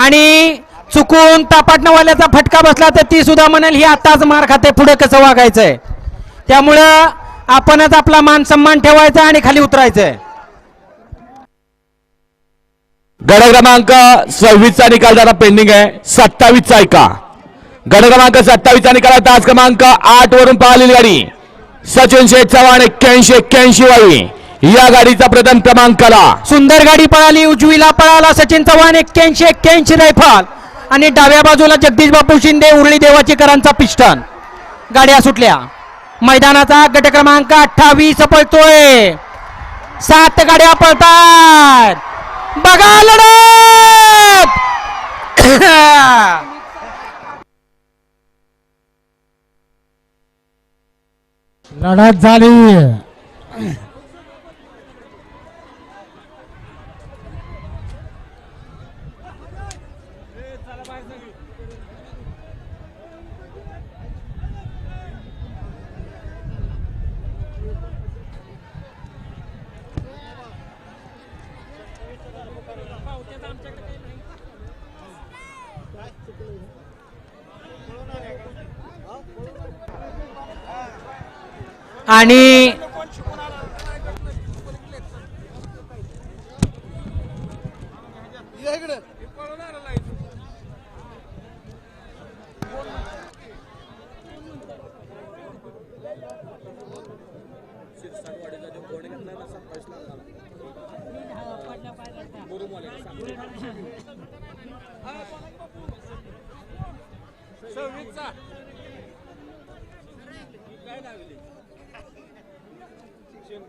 आणि चुकून तापाटणवाल्याचा फटका बसला तर ती सुद्धा म्हणेल ही आताच मार खाते पुढे कसं वागायचंय? त्यामुळं आपणच आपला मान सन्मान ठेवायचा आणि खाली उतरायचंय. गड क्रमांक सव्वीसचा निकाल जरा पेंडिंग आहे. सत्तावीसचा ऐका. गड क्रमांक सत्तावीसचा निकाल आहे तास क्रमांक आठ वरून पाहिलेली गाडी. सचिन शेठ चव्हाण एक्क्याऐंशी एक्क्याऐंशी वावी या गाडीचा प्रथम क्रमांक आला. सुंदर गाडी पळाली उजवीला पळाला सचिन चव्हाण एक्क्याऐंशी एक्क्याऐंशी रायफल. आणि डाव्या बाजूला जगदीश बापू शिंदे उरळी देवाचीकरांचा पिस्टन. गाड्या सुटल्या. मैदानाचा गट क्रमांक अठ्ठावीस पळतोय. सात गाड्या पळतात. बघा लढत! लढत झाली. आणि शिरसाट वाडीला जो कोण घेतला तसा पैसा लागला सव्वीसचा काय लागली शिक्षण